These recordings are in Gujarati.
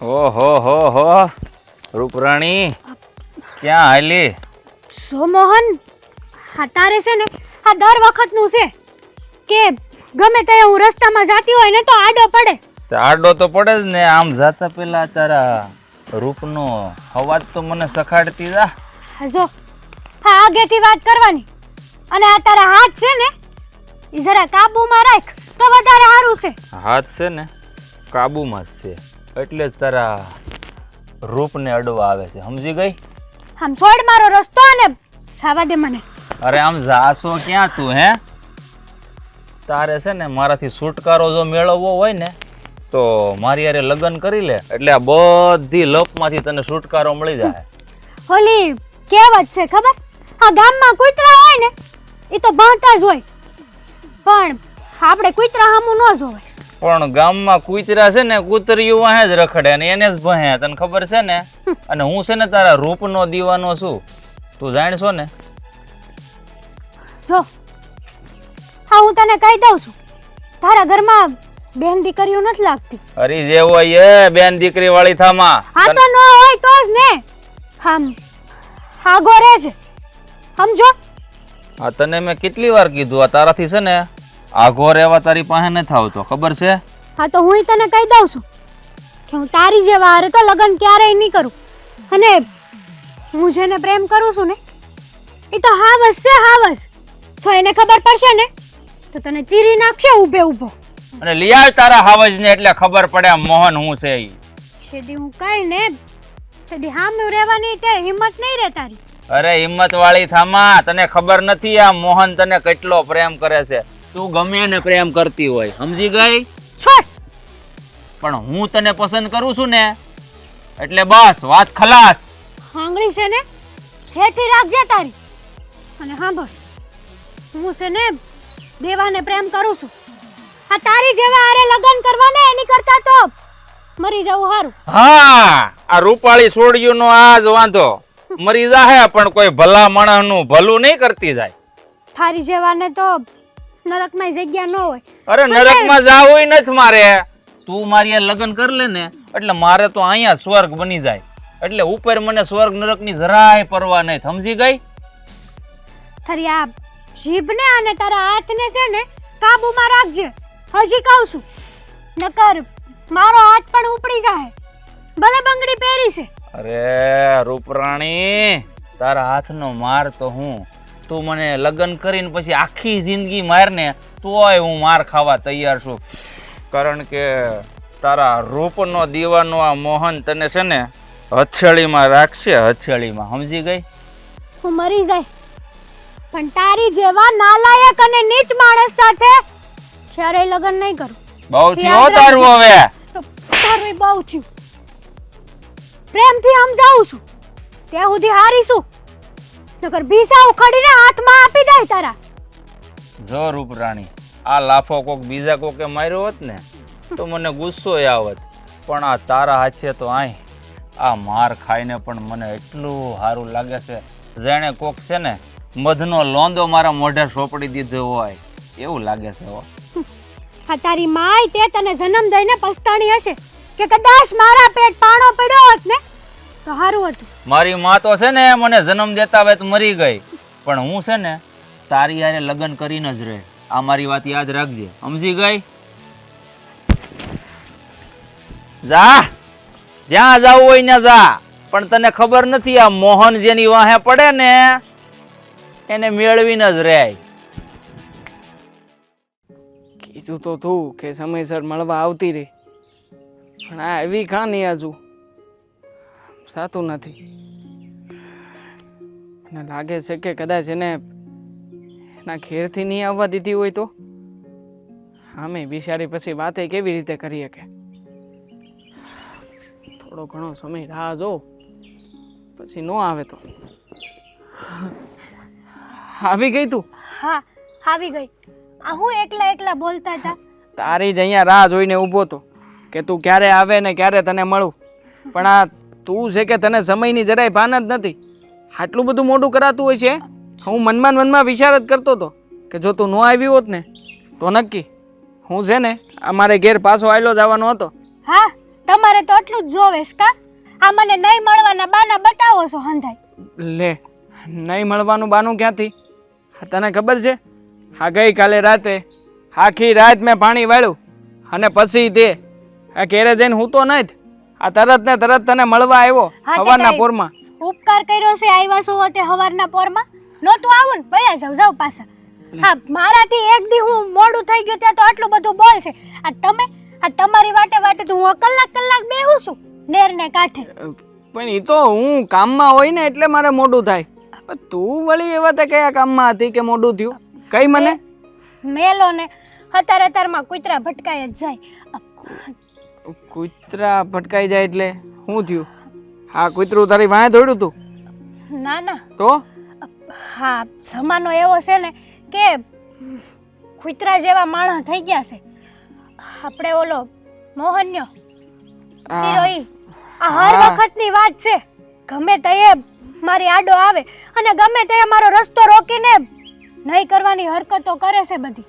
ઓહો હો હો. રૂપરાણી ક્યાં હાલી? સો મોહન હા તારે છે ને આ દર વખતનું છે કે ગમે તે હું રસ્તામાં જાતી હોય ને તો આડો પડે. તે આડો તો પડે જ ને આમ જાતા પેલા તારા રૂપનો અવાજ તો મને સખાડતી જા. જો હા આગેથી વાત કરવાની. અને આ તારા હાથ છે ને એ જરા કાબુમાં રાખ તો વધારે સારું છે. હાથ છે ને કાબુમાં જ છે. એટલે જ તારા રૂપને અડવા આવે છે. સમજી ગઈ? આમ છોડ મારો રસ્તો અને સાવા દે મને. અરે આમ જાસો ક્યાં તું હે? તારે છે ને મારાથી છુટકારો જો મેળવવો હોય ને તો મારી હારે લગ્ન કરી લે. એટલે આ બધી લપમાંથી તને છુટકારો મળી જાય. હોલી કહેવત છે ખબર? આ ગામમાં કૂતરા હોય ને એ તો ભણતા જ હોય. પણ આપણે કૂતરા સામું ન જોવાય. પણ ગામમાં કૂતરા છે ને કૂતરીઓ વાહે જ રખડે અને એને જ ભહે. તને ખબર છે ને? અને હું છે ને તારા રૂપનો દીવાનો છું. તું જાણશો ને? જો હા હું તને કહી દઉં છું. તારા ઘરમાં બેન દીકરીઓ નથી લાગતી. અરે જે હોય એ બેન દીકરી વાળી થામાં. હા તો ન હોય તો જ ને. હમ હા ગોરે છે. સમજો? આ તને મેં કેટલી વાર કીધું આ તારાથી છે ને? આઘો રહેવા તારી પાસે ન થાવ તો ખબર છે? હા તો હું તને કહી દઉં છું કે હું તારી જેવા હારે તો લગ્ન ક્યારેય નહીં કરું. અને હું જેને પ્રેમ કરું છું ને એ તો હાવસ છે હાવસ. જો એને ખબર પડશે ને તો તને ચીરી નાખશે ઊભે ઊભો. અને લિયા તારા તારા હાવજને એટલે ખબર પડે મોહન હું છે ઈ. છેદી હું કઈ ને છેદી હામ્યું રહેવાની કે હિંમત નહીં રહે તારી? અરે હિંમત વાળી થામા તને ખબર નથી આ મોહન તને કેટલો પ્રેમ કરે છે. તું ગમે એને પ્રેમ કરતી હોય સમજી ગઈ? છોડ. પણ હું તને પસંદ કરું છું ને એટલે બસ વાત ખલાસ. હાંગળી છે ને? હેઠી રાખજે તારી. અને સાંભળ હું છે ને દેવાને પ્રેમ કરું છું. આ તારી જેવા હારે લગ્ન કરવાને એની કરતા તો મરી જવું સારું હા આ રૂપાળી સોડિયું નો આજ વાંધો. મરી જાહે પણ કોઈ ભલા માણસનું ભલું નહીં કરતી જાય. થારી જેવાને તો નરકમાં જગ્યા ન હોય. અરે નરકમાં જાવું નથી મારે. તું મારી આ લગ્ન કરી લે ને એટલે મારે તો અહીંયા સ્વર્ગ બની જાય. એટલે ઉપર મને સ્વર્ગ નરકની જરાય પરવા નહીં સમજી ગઈ? તારી આ જીભને અને તારા હાથને છે ને કાબુમાં રાખજે. હજી કહું છું. નકર મારો હાથ પણ ઉપડી જાય. ભલે બંગડી પહેરી છે. અરે રૂપરાણી તારા હાથનો માર તો હું તું મને લગ્ન કરીને પછી આખી જિંદગી મારને તોય હું માર ખાવા તૈયાર છું. કારણ કે તારા રૂપનો દીવાનો આ મોહન તને છે ને હથેળીમાં રાખશે હથેળીમાં સમજી ગઈ? હું મરી જાય. પણ તારી જેવા નાલાયક અને નીચ માણસ સાથે ક્યારે લગ્ન નહીં કરું. બહુ થયો તારું હવે. તારું બહુ થયું. પ્રેમથી સમજાવું છું. ત્યાં સુધી હારીશું. નકર ભીસા ઉખડીને હાથમાં આપી દે તારા. જો રૂપરાણી આ લાફો કોક બીજા કોકે માર્યો હોત ને તો મને ગુસ્સો આવત. પણ આ તારા હાથે તો આય આ માર ખાઈને પણ મને એટલું સારું લાગે છે જેણે કોક છે ને મધનો લોંદો મારા મોઢે સોપડી દીધો હોય એવું લાગે છે હો. આ તારી માય તે તને જન્મ દઈને પસ્તાણી હશે કે કદાચ મારા પેટ પાણો પડ્યો હોત ને તો સારું હતું. મારી માં તો છે ને મને જન્મ દેતા વેત મરી ગઈ. પણ હું છે ને તારી યારે લગ્ન કરીને જ રહે. આ મારી વાત યાદ રાખજે. સમજી ગઈ? જા. જ્યાં જવું હોય ને જા. પણ તને ખબર નથી આ મોહન જેની વાહે પડે ને એને મેળવીને જ રહે. કીધું તો તું કે સમયસર મળવા આવતી રહી. પણ આ એવી કહાની હજુ સાતું નથી. મને લાગે છે કે કદાચ એને એના ઘેરથી નહીં આવવા દીધી હોય તો? આમે બિચારી પછી વાતે કેવી રીતે કરી શકે? થોડો ઘણો સમય રાહ જો પછી ન આવે તો. આવી ગઈ તું? હા આવી ગઈ. આ હું એકલા એકલા બોલતા હતા તારી જ અહીંયા રાહ જોઈને ઊભો તો કે તું ક્યારે આવે ને ક્યારે તને મળું. પણ આ તું છે કે તને સમયની જરાય ભાન જ નથી? આટલું બધું મોટું કરાતું હોય છે? હું મનમાં મનમાં વિચાર જ કરતો હતો કે જો તું ન આવી હોત ને તો નક્કી હું છે ને અમારે ઘેર પાછો આવેલો જવાનો હતો. હા તમારે તો આટલું જ જોવેશ કા? આ મને નહીં મળવાના બાના બતાવો છો હંધાઈ લે નહીં મળવાનું બાનું ક્યાંથી? તને ખબર છે? હા ગઈકાલે રાતે આખી રાત મેં પાણી વાળ્યું અને પછી તે આ ઘેરે જઈને હું તો નહીં. આ તરત ને તરત તને મળવા આવ્યો હા, તે કાંઈ- પોરમાં. ઉપકાર કર્યો છે આવ્યા છો તે હવારના પોરમાં? નહોતું આવું ને ભયા જાવ જાવ પાછા. હા મારાથી એક દી હું મોડું થઈ ગયું ત્યાં તો આટલું બધું બોલ છે. આ તમે આ તમારી વાટે વાટે તો હું કલાક કલાક બેહું છું નેરને કાંઠે. પણ એ તો હું કામમાં હોય ને એટલે મારે મોડું થાય. પણ તું વળી એવા તે કયા કામમાં હતી કે મોડું થયું? કઈ મને? મેલો ને અત્યારે અત્યારમાં કૂતરા ભટકાય જ જાય. કૂતરા ભટકાઈ જાય એટલે શું થયું? હા કૂતરું તારી વાંહે દોડ્યું તું? ના ના. તો? હા જમાનો એવો છે ને કે કૂતરા જેવા માણસ થઈ ગયા છે. આપણે ઓલો મોહન્યો હીરોઈ આ હર વખતની વાત છે. ગમે તે મારી આડો આવે અને ગમે તે મારો રસ્તો રોકીને નહીં કરવાની હરકતો કરે છે બધી.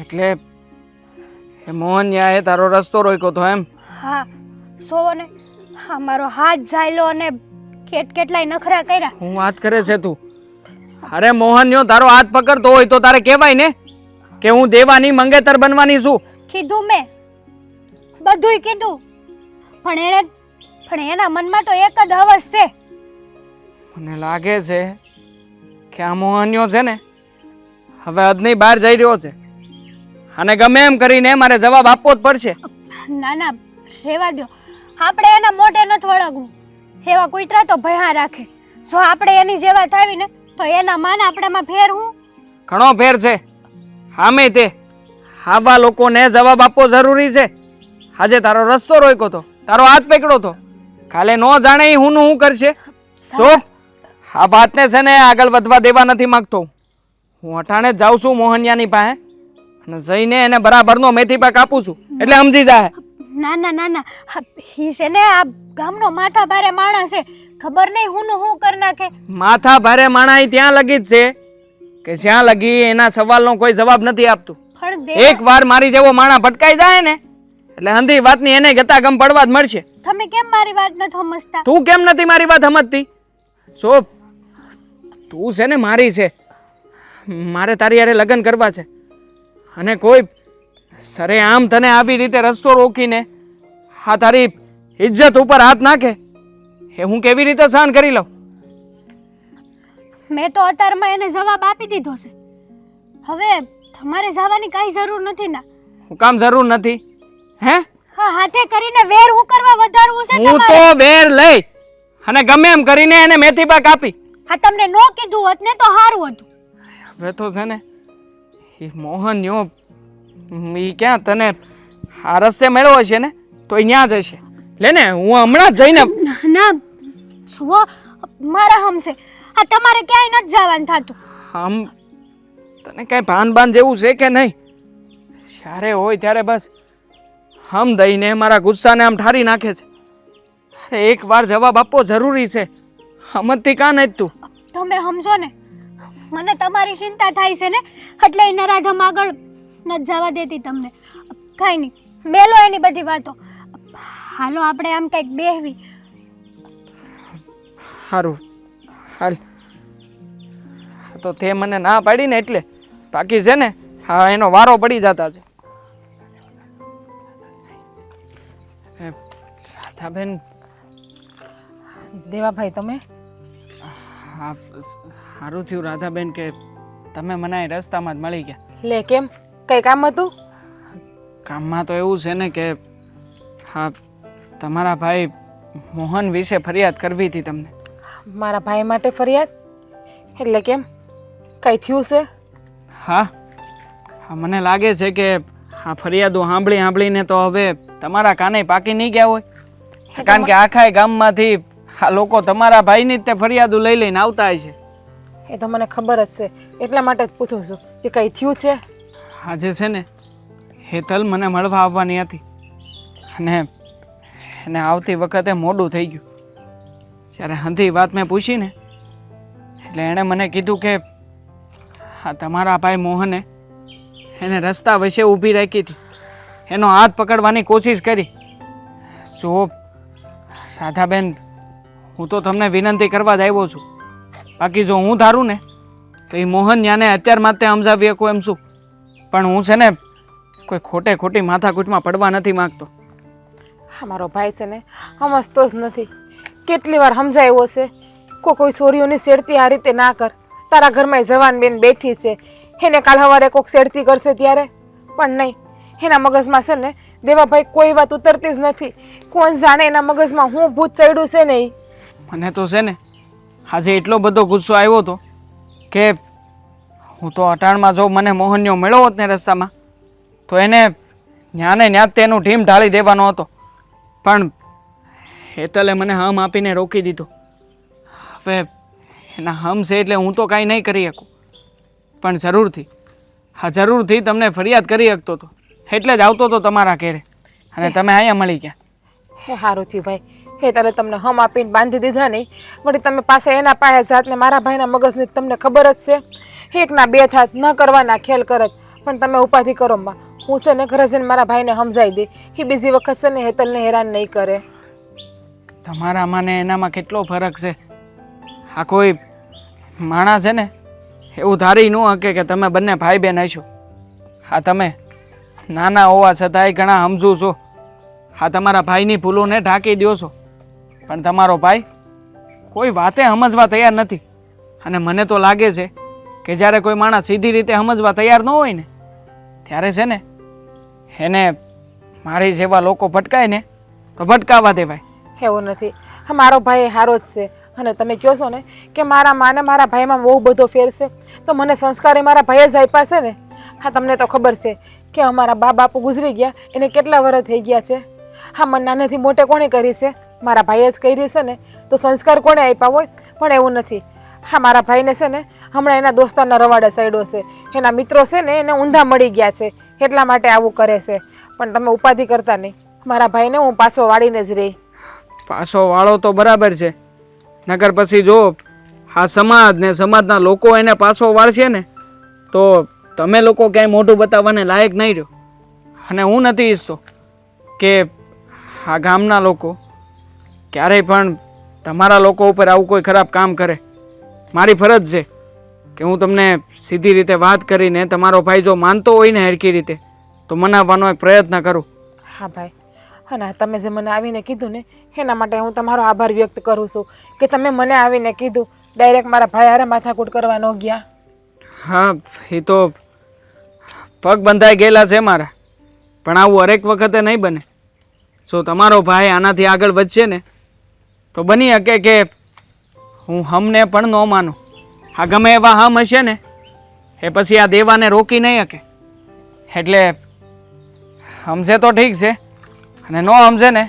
એટલે એ મોહનિયાએ તારો રસ્તો રોક્યો તો એમ? હા સો ને હા મારો હાથ ઝાયલો અને કેટ કેટલાય નખરા કર્યા. હું વાત કરે છે તું. અરે મોહનયો તારો હાથ પકડતો હોય તો તારે કહેવાય ને કે હું દેવાની મંગેતર બનવાની છું. કીધું મેં. બધુંય કીધું. પણ એને પણ એના મનમાં તો એક જ હવસ છે. મને લાગે છે કે આ મોહન્યો છે ને હવે અદની બહાર જઈ રહ્યો છે. અને ગમે એમ કરીને મારે જવાબ આપવો જ પડશે. ના ના રેવા દો આપણે એના મોઢે નથી વળગવું. એવા કુતરા તો ભયા રાખે. જો આપણે એની જેવા થાવી ને તો એના માન આપણામાં ફેર હું? ઘણો ફેર છે. હામે તે. આવા લોકોને જવાબ આપવો જરૂરી છે. આજે તારો રસ્તો રોક્યો તો તારો હાથ પકડ્યો તો. કાલે નો જાણે હું નું હું કરશે. જો આ વાતને છે ને આગળ વધવા દેવા નથી માંગતો હું. અઠાણે જાઉં છું મોહનિયાની પાસે. અને જઈને એને બરાબરનો મેથી પાક આપું છું. એટલે સમજી જાય ના ના ના ના. ઈ છે ને આ ગામનો માથા ભારે માણસ છે. ખબર નહીં હું હું કર નાખે. માથા ભારે માણા ત્યાં લગી જ છે કે જ્યાં લગી એના સવાલનો કોઈ જવાબ નથી આપતું. એક વાર મારી જેવો માણા ભટકાઈ જાય ને એટલે હંધી વાતની એને ગતા ગમ પડવા જ મળશે. તમે કેમ મારી વાત નથી સમજતા? તું કેમ નથી મારી વાત સમજતી? જો તું છે ને મારી છે. મારે તારી હારે લગ્ન કરવા છે. અને કોઈ સરે આમ તને આવી રીતે રસ્તો રોકીને હા તારી ઇજ્જત ઉપર હાથ નાખે એ હું કેવી રીતે સહન કરી લઉં? મેં તો અત્યારમાં એને જવાબ આપી દીધો છે. હવે તમારે જવાની કાંઈ જરૂર નથી ના. હું કામ જરૂર નથી હે? હા હાથે કરીને વેર હું કરવા વધારવું છે હું તો વેર લઈ અને ગમે એમ કરીને એને મેથી પાક આપી. હા તમને નો કીધું હોત ને તો સારું હતું. હવે તો છે ને એ મોહન યો એ ક્યાં તને આ રસ્તે મેળવો છે ને તો અહીંયા ત્યાં જશે. લે ને હું હમણાં જ જઈને ના ના જુઓ મારા હમશે. આ તમારે ક્યાંય નથી જવાનું થતું. આમ તને કાંઈ ભાન ભાન જેવું છે કે નહીં? જ્યારે હોય ત્યારે બસ. હમ દઈને મારા ગુસ્સાને આમ ઠારી નાખે છે. અરે એક વાર જવાબ આપવો જરૂરી છે. હમતથી કાં નહીં તું? તમે સમજો ને. મને તમારી ચિંતા થાય છે ને? એટલે એ નરાધમ આગળ નથી જવા દેતી તમને. કાંઈ નહીં મેલો એની બધી વાતો. હાલો આપણે આમ કંઈક બેહવી. સારું હાલ. તો તે મને ના પાડી ને એટલે. બાકી છે ને હા એનો વારો પડી જતા છે. રાધાબેન. દેવાભાઈ તમે? હા સારું થયું રાધાબેન કે તમે મને અહીં રસ્તામાં જ મળી ગયા. લે કેમ? કઈ કામ હતું કામમાં તો એવું છે ને કે હા તમારા ભાઈ મોહન વિશે ફરિયાદ કરવી હતી તમને. મારા ભાઈ માટે ફરિયાદ? એટલે કેમ? કઈ થયું છે? હા હા મને લાગે છે કે આ ફરિયાદો સાંભળી સાંભળીને તો હવે તમારા કાને પાકી નહીં ગયા હોય. કારણ કે આખા ગામમાંથી આ લોકો તમારા ભાઈની જ તે ફરિયાદો લઈ લઈને આવતા હોય છે. એ તો મને ખબર જ છે. એટલા માટે જ પૂછું છું કે કંઈ થયું છે? આજે છે ને, હેતલ મને મળવા આવવાની હતી. અને એને આવતી વખતે મોડું થઈ ગયું. જ્યારે હંધી વાત મેં પૂછી ને એટલે એણે મને કીધું કે, હા, તમારા ભાઈ મોહને એને રસ્તા વિશે ઊભી રાખી હતી. એનો હાથ પકડવાની કોશિશ કરી. જો, રાધાબેન, હું તો તમને વિનંતી કરવા જ આવ્યો છું. બાકી જો હું ધારું ને તો એ મોહન ન્યાને અત્યાર માટે સમજાવી શકું એમ શું? પણ હું છે ને કોઈ ખોટે ખોટી માથાકૂટમાં પડવા નથી માગતો. હા મારો ભાઈ છે ને સમજતો જ નથી. કેટલી વાર સમજાવ્યો છે કોઈ કોઈ છોરીઓની શેરતી આ રીતે ના કર. તારા ઘરમાં જવાન બેન બેઠી છે. એને કાલ સવારે કોઈક શેરતી કરશે ત્યારે? પણ નહીં. એના મગજમાં છે ને દેવાભાઈ કોઈ વાત ઉતરતી જ નથી. કોણ જાણે એના મગજમાં હું ભૂત ચડ્યું છે ને ઈ. મને તો છે ને આજે એટલો બધો ગુસ્સો આવ્યો હતો કે હું તો અટાણમાં જો મને મોહનનો મળ્યો હોત ને રસ્તામાં, તો એને ન્યાને ન્યા તેનું ઢીમ ઢાળી દેવાનો હતો. પણ હેતલે મને હમ આપીને રોકી દીધો. હવે એના હમ છે એટલે હું તો કાંઈ નહીં કરી શકું. પણ જરૂરથી, હા, જરૂરથી તમને ફરિયાદ કરી શકતો હતો. એટલે જ આવતો હતો તમારા ઘેરે. અને તમે અહીંયા મળી ગયા. સારું થયું ભાઈ. હે, તારે તમને હમ આપીને બાંધી દીધા નહીં. વળી તમે પાસે એના પાસે જાતને મારા ભાઈના મગજની તમને ખબર જ છે. એકના બે થાત ન કરવાના ખેલ કરત પણ તમે ઉપાધિ કરો, માં. હું છે ને ઘરે જઈને મારા ભાઈને સમજાવી દે. એ બીજી વખત છે ને હેતલને હેરાન નહીં કરે. તમારા મને એનામાં કેટલો ફરક છે? આ કોઈ માણસ છે ને, એવું ધારી ન હકે કે તમે બંને ભાઈ બહેન હશો. હા તમે નાના હોવા છતાંય ઘણા સમજુ છો. હા તમારા ભાઈની ભૂલોને ઢાંકી દો છો. પણ તમારો ભાઈ કોઈ વાતે સમજવા તૈયાર નથી. અને મને તો લાગે છે કે જ્યારે કોઈ માણસ સીધી રીતે સમજવા તૈયાર ન હોય ને, ત્યારે છે ને એને મારી જેવા લોકો ભટકાય ને, તો ભટકાવા દેવાય. એવું નથી. હા, મારો ભાઈ સારો જ છે. અને તમે કહો છો ને કે મારા માને મારા ભાઈમાં બહુ બધો ફેર છે. તો મને સંસ્કાર મારા ભાઈ જ આપ્યા છે ને? હા, તમને તો ખબર છે કે અમારા બા બાપુ ગુજરી ગયા. એને કેટલા વર્ષ થઈ ગયા છે? હા, મને નાનેથી મોટે કોણે કરી છે? મારા ભાઈએ જ કરી છે ને, તો સંસ્કાર કોણે આપ્યા હોય? પણ એવું નથી. હા, મારા ભાઈને છે ને, હમણાં એના દોસ્તારના રવાડે સાઈડો છે. એના મિત્રો છે ને, એને ઊંધા મળી ગયા છે. એટલા માટે આવું કરે છે. પણ તમે ઉપાધિ કરતા નહીં. મારા ભાઈને હું પાછો વાળીને જ રહી. પાછો વાળો તો બરાબર છે. નગર પછી જો, આ સમાજ ને સમાજના લોકો એને પાછો વાળશે ને, તો તમે લોકો ક્યાંય મોઢું બતાવવાને લાયક નહીં રહ્યો. અને હું નથી ઈચ્છતો કે આ ગામના લોકો ક્યારેય પણ તમારા લોકો ઉપર આવું કોઈ ખરાબ કામ કરે. મારી ફરજ છે કે હું તમને સીધી રીતે વાત કરીને તમારો ભાઈ જો માનતો હોય ને હરકી રીતે તો મનાવવાનો એક પ્રયત્ન કરું. હા ભાઈ. અને આ તમે જે મને આવીને કીધું ને એના માટે હું તમારો આભાર વ્યક્ત કરું છું કે તમે મને આવીને કીધું ડાયરેક્ટ મારા ભાઈ હારે માથાકૂટ કરવા ન ગયા. હા એ તો પગ બંધાઈ ગયેલા છે મારા પણ આવું હરેક વખતે નહીં બને. જો તમારો ભાઈ આનાથી આગળ વધશે ને તો બની શકે કે હું હમને પણ ન માનું. આ ગમે એવા હમ હશે ને એ પછી આ દેવાને રોકી નહીં શકે. એટલે સમજે તો ઠીક છે અને ન સમજે ને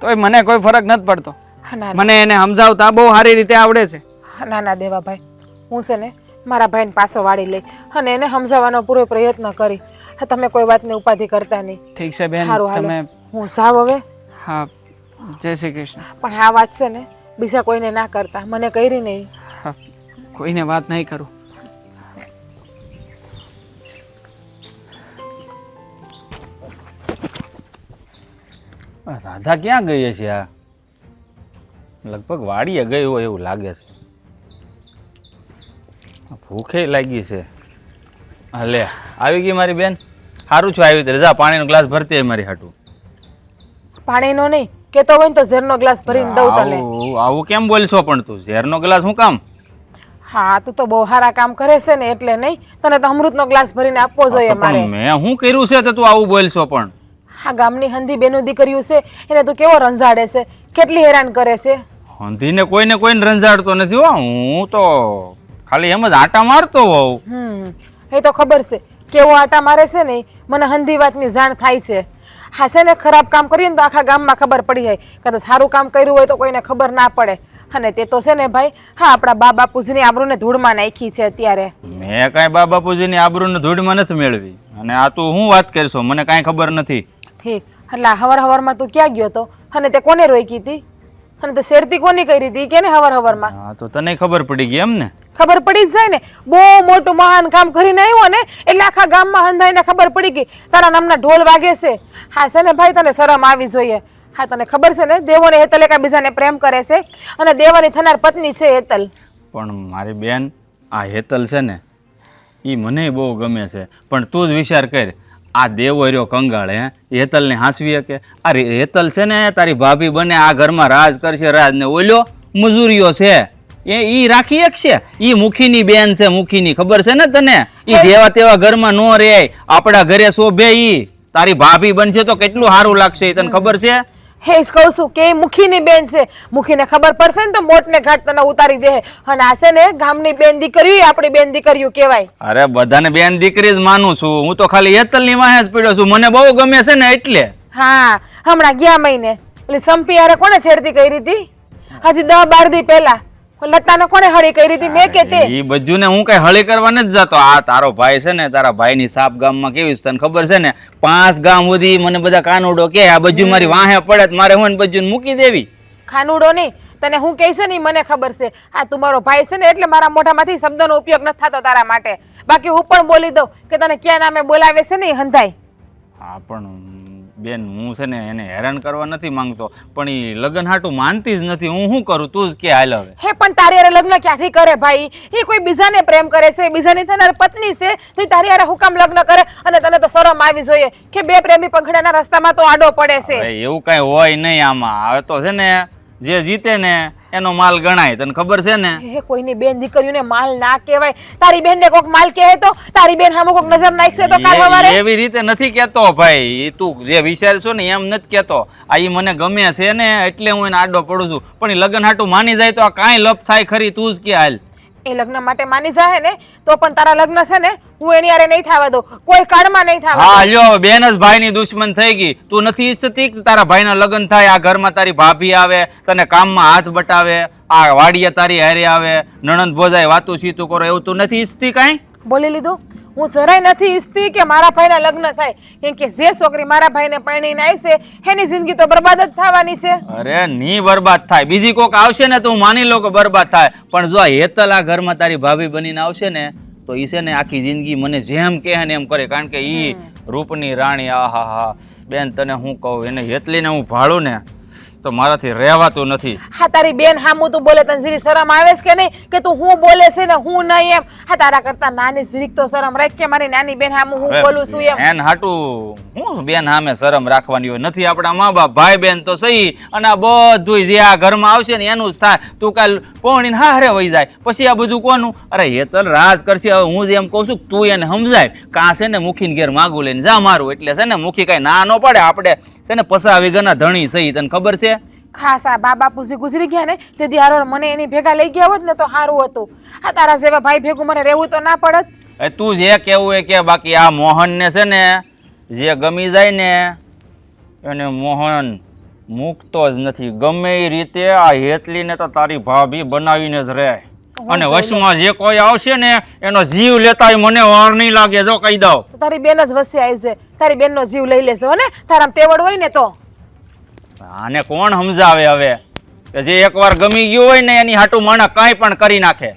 તોય મને કોઈ ફરક નથી પડતો. મને એને સમજાવતા બહુ સારી રીતે આવડે છે. ના ના ના દેવા હું છે ને મારા ભાઈને પાછો વાળી લઈ અને એને સમજાવવાનો પૂરો પ્રયત્ન કરી. તમે કોઈ વાતની ઉપાધિ કરતા નહીં. ઠીક છે બેન તમે હું સાવ હવે. હા જય શ્રી કૃષ્ણ. પણ આ વાત છે ને બીજા કોઈને ના કરતા મને કરી નહીં. કોઈને વાત નહીં કરું. રાધા ક્યાં ગઈ છે આ? લગભગ વાડીએ ગઈ હોય એવું લાગે છે. ભૂખે લાગી છે. હા લે આવી ગઈ મારી બેન? સારું છું આવી રજા જા પાણીનો ગ્લાસ ભરતી મારી હાટું. પાણીનો નહીં. કેતો હોય ને તો ઝેરનો ગ્લાસ ભરીને દઉં તને. આવું આવું કેમ બોલશો પણ તું? ઝેરનો ગ્લાસ હું કામ? હા તું તો બહુ સારા કામ કરે છે ને એટલે નહીં. તને તો અમૃતનો ગ્લાસ ભરીને આપવો જોઈએ મારે. મેં શું કર્યું છે તો તું આવું બોલશો પણ? હા ગામની હંધી બેનું કર્યું છે એને તું કેવો રંજાડે છે? કેટલી હેરાન કરે છે? હંધીને કોઈને કોઈને રંજાડતો નથી હો. હું તો ખાલી એમ જ આટા મારતો હોઉં. હમ એ તો ખબર છે. કેવો આટા મારે છે ને મને હંધી વાતની જાણ થાય છે. હા છે ને ખરાબ કામ કરીએ ને તો આખા ગામમાં ખબર પડી જાય કદાચ સારું કામ કર્યું હોય તો કોઈને ખબર ના પડે. અને તે તો છે ને ભાઈ હા આપણા બા બાપુજીની આબરૂને ધૂળમાં નાખી છે અત્યારે. મેં કાંઈ બા બાપુજીની આબરૂને ધૂળમાં નથી મેળવી. અને આ તું હું વાત કરશો મને કાંઈ ખબર નથી. ઠીક. એટલે હવાર હવારમાં તું ક્યાં ગયો તો? અને તે કોને રોકી હતી? અને તે શેરતી કોની કરી હતી? કે ને હવાર હવારમાં હા તો તને ખબર પડી ગઈ એમ ને ખબર પડી જ જાય ને. બહુ મોટું મહાન કામ કરીને આવ્યો ને એટલે આખા ગામમાં હંધાઈને ખબર પડી ગઈ. તારા નામના ઢોલ વાગે છે. હા છે ને ભાઈ તને શરમ આવી જોઈએ. હા તને ખબર છે ને? દેવો ને હેતલ એકાબીજાને પ્રેમ કરે છે અને દેવાની થનાર પત્ની છે હેતલ. પણ મારી બેન આ હેતલ છે ને એ મને બહુ ગમે છે. પણ તું જ વિચાર કર આ દેવો રહ્યો કંગાળ હે? હેતલને હાંસવી કે? અરે હેતલ છે ને તારી ભાભી બને આ ઘરમાં રાજ કરશે રાજ ને ઓલ્યો મજૂરીઓ છે. એ ઈ રાખી એક છે? ઈ મુખીની બેન છે મુખીની ખબર છે ને તને? ઈ જેવા તેવા ઘરમાં નો રે આપણા ઘરે શોભે ઈ. તારી ભાભી બનશે તો કેટલું સારું લાગશે તને ખબર છે? હે કહું છું કે મુખીની બેન છે. મુખીને ખબર પડશે ને તો મોટને ઘાટ તને ઉતારી દે અને આ છે ને ગામની બેન દીકરીઓ આપણી બેન દીકરીઓ કહેવાય. અરે બધાને બેન દીકરી જ માનું છું. હું તો ખાલી હેતલની વાહે જ પડ્યો છું. મને બહુ ગમે છે ને એટલે. હા હમણાં ગયા મહિને. પેલી સંપી હારે કોને છેડતી કરી હતી? હજી દસ બાર દી પહેલા. લતાને કોણે હળી કરી હતી? મેં કે તે. ઈ બજ્જુ ને હું કઈ હળી કરવા નથી જતો. આ તારો ભાઈ છે ને તારા ભાઈની સાપ ગામમાં કેવી છે તને ખબર છે ને? પાંચ ગામ સુધી મને બધા કાનુડો કે આ બજ્જુ મારી વાહે પડે તો મારે હું ને મૂકી દેવી? ખાનુડો નહીં. તને હું કહીશ ને ઈ મને ખબર છે. આ તું મારો ભાઈ છે ને એટલે મારા મોઢામાંથી શબ્દનો ઉપયોગ નથી થતો તારા માટે. બાકી હું પણ બોલી દઉં કે તને ક્યાં નામે બોલાવે છે ને એ હંધાય. હા પણ બેન હું છે ને એને હેરાન કરવા નથી માંગતો પણ એ લગ્ન હાટું માનતી જ નથી. હું શું કરું? તું જ કે હાલ હવે. હે પણ તારી હારે લગ્ન ક્યાંથી કરે ભાઈ? એ કોઈ બીજાને પ્રેમ કરે છે બીજાની થનાર પત્ની છે તો તારી હારે હુકામ લગ્ન કરે અને તને તો શરમ આવી જોઈએ કે બે પ્રેમી પંખડાના રસ્તામાં તો આડો પડે છે. એવું કઈ હોય નહીં આમાં. હવે તો છે ને જે જીતે ને એનો માલ ગણાય તને ખબર છે ને? હે કોઈની બેન દીકરીઓને માલ ના કહેવાય. તારી બેન ને કોક માલ કહે તો? તારી બેન સામે કોક નજર નાખશે તો કાલ સવારે એવી રીતે નથી કહેતો ભાઈ એ તું જે વિચાર છો ને એમ નથી કહેતો. આ ઈ મને ગમે છે ને એટલે હું એને આડો પડું છું. પણ એ લગ્ન હાટું માની જાય તો આ કાંઈ લપ થાય ખરી તું જ કે હાલ. એ લગ્ન માટે માની જાય ને તો પણ તારા લગ્ન છે ને હું એની હારે નહીં થવા દઉં. કોઈ કાળમાં નહીં થવા હા લ્યો બેન જ ભાઈની દુશ્મન થઈ ગઈ. તું નથી ઈચ્છતી કે તારા ભાઈના લગ્ન થાય? આ ઘરમાં તારી ભાભી આવે તને કામમાં હાથ બટાવે આ વાડીએ તારી હારે આવે નણંદ ભોજાય વાતું સીતું કરો એવું તું નથી ઈચ્છતી કાંઈ? બોલી લીધું? હું જરાય નથી ઈચ્છતી કે મારા ભાઈના લગ્ન થાય. કેમ કે જે છોકરી મારા ભાઈને પરણીને આવશે એની જિંદગી તો બરબાદ જ થવાની છે. અરે ની બરબાદ થાય. બીજી કોક આવશે ને તો હું માની લો કે બરબાદ થાય. પણ જો આ હેતલ આ ઘરમાં તારી ભાભી બનીને આવશે ને તો એ છે ને આખી જિંદગી મને જેમ કહે ને એમ કરે. કારણ કે એ રૂપની રાણી આહા હા બેન તને હું કહું એને હેતલીને હું ભાળું ને તો મારાથી રહેવાતું નથી. હા તારી બેન હામું તું બોલે તને જરી શરમ આવે છે કે નહીં? કે તું હું બોલે છે ને હું નહીં એમ? હા તારા કરતા નાની જરીક તો શરમ રાખ કે મારી નાની બેન હામું હું બોલું છું એમ. એન હાટું હું બેન સામે શરમ રાખવાની હોય? નથી આપણા મા બાપ ભાઈ બેન તો સહી અને આ બધું જે આ ઘરમાં આવશે ને એનું જ થાય. તું કાલ પૌણીને હારે વહી જાય. પછી આ બધું કોનું? અરે હેતલ રાજ કરશે. હવે હું જેમ કહું છું તું એને સમજાય. કાં છે ને મુખીને ઘેર માગું લઈને જા મારું. એટલે છે ને મુખી કાંઈ ના ન પડે. આપણે છે ને પસાવી વીઘાના ધણી સહી. તને ખબર છે? ખાસ આ બા બાપુજી ગુજરી ગયા ને તે દિયારો મને એની ભેગા લઈ ગયા હોત ને તો સારું હતું. આ તારા જેવા ભાઈ ભેગું મને રહેવું તો ના પડત. એ તું જે કેવું એ કે બાકી આ મોહનને છે ને જે ગમી જાય ને એને મોહન મૂકતો જ નથી. ગમે એ રીતે આ હેતલીને તો તારી ભાભી બનાવીને જ રહે. અને વશમાં જે કોઈ આવશે ને એનો જીવ લેતા મને વાર નહીં લાગે જો કહી દઉં. તારી બેન જ વસી આવી છે. તારી બેનનો જીવ લઈ લેશે હો ને? તારામ તેવડ હોય ને તો. આને કોણ સમજાવે હવે? કે જે એકવાર ગમી ગયું હોય ને એની હાટું માણસ કાંઈ પણ કરી નાખે.